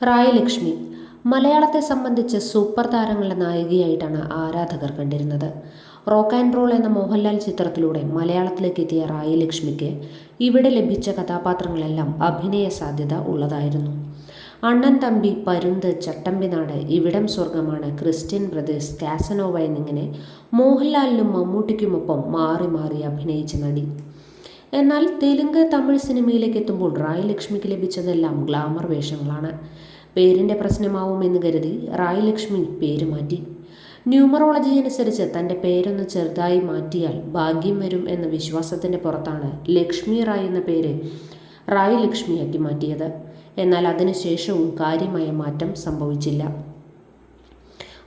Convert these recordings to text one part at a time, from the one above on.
റായ് ലക്ഷ്മി മലയാളത്തെ സംബന്ധിച്ച് സൂപ്പർ താരങ്ങളുടെ നായികയായിട്ടാണ് ആരാധകർ കണ്ടിരുന്നത്. റോക്ക് ആൻഡ് റോൾ എന്ന മോഹൻലാൽ ചിത്രത്തിലൂടെ മലയാളത്തിലേക്ക് എത്തിയ റായി ലക്ഷ്മിക്ക് ഇവിടെ ലഭിച്ച കഥാപാത്രങ്ങളെല്ലാം അഭിനയ സാധ്യത ഉള്ളതായിരുന്നു. അണ്ണൻ തമ്പി പരുന്ത് ചട്ടമ്പിനാട് ഇവിടം സ്വർഗമാണ് ക്രിസ്ത്യൻ ബ്രദേഴ്സ് കാസനോവ എന്നിങ്ങനെ മോഹൻലാലിനും മമ്മൂട്ടിക്കുമൊപ്പം മാറി മാറി അഭിനയിച്ച നടി. എന്നാൽ തെലുങ്ക് തമിഴ് സിനിമയിലേക്ക് എത്തുമ്പോൾ റായ് ലക്ഷ്മിക്ക് ലഭിച്ചതെല്ലാം ഗ്ലാമർ വേഷങ്ങളാണ്. പേരിന്റെ പ്രശ്നമാവുമെന്ന് കരുതി റായ് ലക്ഷ്മി പേര് മാറ്റി. ന്യൂമറോളജി അനുസരിച്ച് തന്റെ പേരൊന്ന് ചെറുതായി മാറ്റിയാൽ ഭാഗ്യം വരും എന്ന വിശ്വാസത്തിന്റെ പുറത്താണ് ലക്ഷ്മി റായ് എന്ന പേര് റായ് ലക്ഷ്മിയാക്കി മാറ്റിയത്. എന്നാൽ അതിനുശേഷവും കാര്യമായ മാറ്റം സംഭവിച്ചില്ല.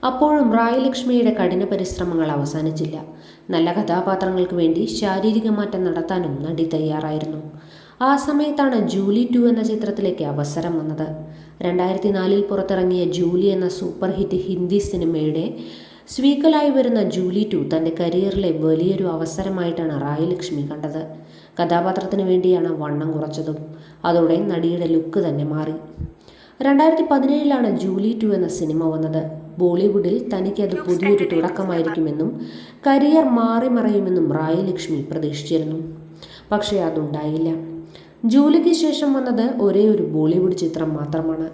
അപ്പോഴും റായ് ലക്ഷ്മിയുടെ കഠിന പരിശ്രമങ്ങൾ അവസാനിച്ചില്ല. നല്ല കഥാപാത്രങ്ങൾക്ക് വേണ്ടി ശാരീരിക മാറ്റം നടത്താനും നടി തയ്യാറായിരുന്നു. ആ സമയത്താണ് ജൂലി ടു എന്ന ചിത്രത്തിലേക്ക് അവസരം വന്നത്. രണ്ടായിരത്തി നാലിൽ പുറത്തിറങ്ങിയ ജൂലി എന്ന സൂപ്പർ ഹിറ്റ് ഹിന്ദി സിനിമയുടെ സ്വീക്കലായി വരുന്ന ജൂലി ടു തന്റെ കരിയറിലെ വലിയൊരു അവസരമായിട്ടാണ് റായ് ലക്ഷ്മി കണ്ടത്. കഥാപാത്രത്തിന് വേണ്ടിയാണ് വണ്ണം കുറച്ചതും. അതോടെ നടിയുടെ ലുക്ക് തന്നെ മാറി. രണ്ടായിരത്തി പതിനേഴിലാണ് ജൂലി ടു എന്ന സിനിമ വന്നത്. ബോളിവുഡിൽ തനിക്കത് പുതിയൊരു തുടക്കമായിരിക്കുമെന്നും കരിയർ മാറി മറയുമെന്നും റായ് ലക്ഷ്മി പ്രതീക്ഷിച്ചിരുന്നു. പക്ഷേ അതുണ്ടായില്ല. ജോലിക്ക് ശേഷം വന്നത് ഒരേ ഒരു ബോളിവുഡ് ചിത്രം മാത്രമാണ്.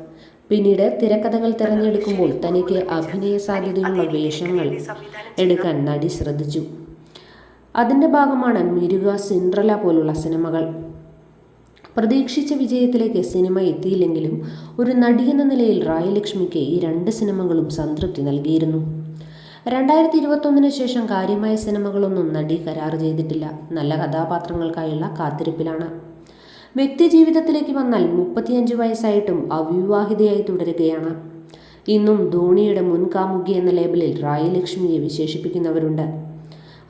പിന്നീട് തിരക്കഥകൾ തിരഞ്ഞെടുക്കുമ്പോൾ തനിക്ക് അഭിനയ സാധ്യതയുള്ള വേഷങ്ങൾ എടുക്കാൻ നടി ശ്രദ്ധിച്ചു. അതിന്റെ ഭാഗമാണ് മിരുക സിൻഡ്രല പോലുള്ള സിനിമകൾ. പ്രതീക്ഷിച്ച വിജയത്തിലേക്ക് സിനിമ എത്തിയില്ലെങ്കിലും ഒരു നടിയെന്ന നിലയിൽ റായലക്ഷ്മിക്ക് ഈ രണ്ട് സിനിമകളും സംതൃപ്തി നൽകിയിരുന്നു. രണ്ടായിരത്തി ഇരുപത്തൊന്നിന് ശേഷം കാര്യമായ സിനിമകളൊന്നും നടി കരാർ ചെയ്തിട്ടില്ല. നല്ല കഥാപാത്രങ്ങൾക്കായുള്ള കാത്തിരിപ്പിലാണ്. വ്യക്തി ജീവിതത്തിലേക്ക് വന്നാൽ മുപ്പത്തിയഞ്ച് വയസ്സായിട്ടും അവിവാഹിതയായി തുടരുകയാണ്. ഇന്നും ധോണിയുടെ മുൻകാമുകി എന്ന ലേബലിൽ റായലക്ഷ്മിയെ വിശേഷിപ്പിക്കുന്നവരുണ്ട്.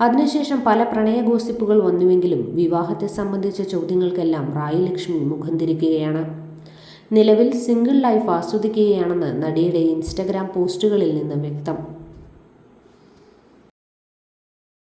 അതിനുശേഷം പല പ്രണയ ഗോസിപ്പുകൾ വന്നുവെങ്കിലും വിവാഹത്തെ സംബന്ധിച്ച ചോദ്യങ്ങൾക്കെല്ലാം റായി ലക്ഷ്മി മുഖം തിരിക്കുകയാണ്. നിലവിൽ സിംഗിൾ ലൈഫ് ആസ്വദിക്കുകയാണെന്ന് നടിയുടെ ഇൻസ്റ്റഗ്രാം പോസ്റ്റുകളിൽ നിന്ന് വ്യക്തം.